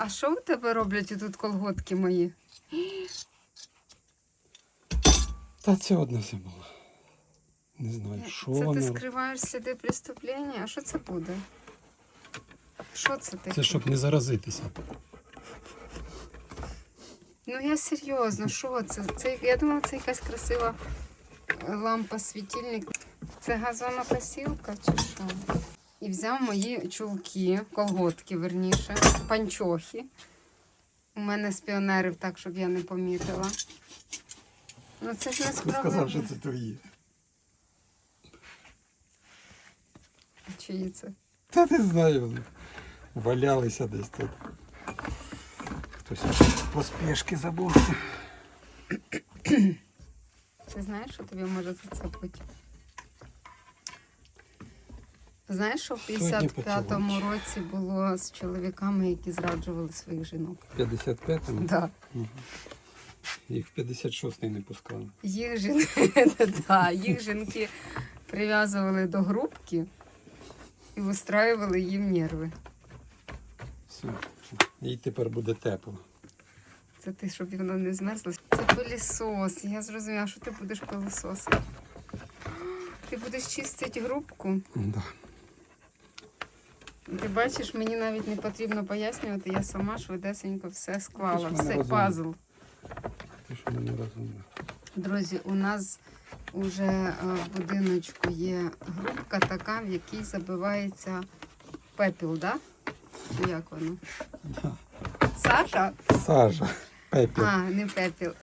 А що у тебе роблять тут колготки мої? Та це одна було. Не знаю, що це ти скриваєш сліди преступлення? А що це буде? Що це таке? Це щоб не заразитися. Ну я серйозно, що це? це? Я думала, це якась красива лампа світильник. Це газонокосілка чи що? І взяв мої чулки, колготки, верніше, панчохи. У мене з піонерів так, щоб я не помітила. Ну це ж не Ти сказав, що це твої. Чиї це? Та не знаю. вони Валялися десь тут. Хтось поспішки забувся. Ти знаєш, що тобі може зацепити? Знаєш, що в 55-му році було з чоловіками, які зраджували своїх жінок? В 55-му Да. їх в 56-й не пускали. Їх жінки, да, їх жінки прив'язували до грубки і вистраювали їм нерви. Все. Їй тепер буде тепло. Це ти, щоб воно не змерзло. Це пилісос. Я зрозуміла, що ти будеш пилисосити. Ти будеш чистити грубку. Да. Ти бачиш, мені навіть не потрібно пояснювати, я сама швидесенько все склала, ж мене все пазл. Ти що мене розумієш. Друзі, у нас уже е, в будиночку є грубка така, в якій забивається пепіл, да? Як воно? Саша? Сажа. Пепел. А, не пепіл.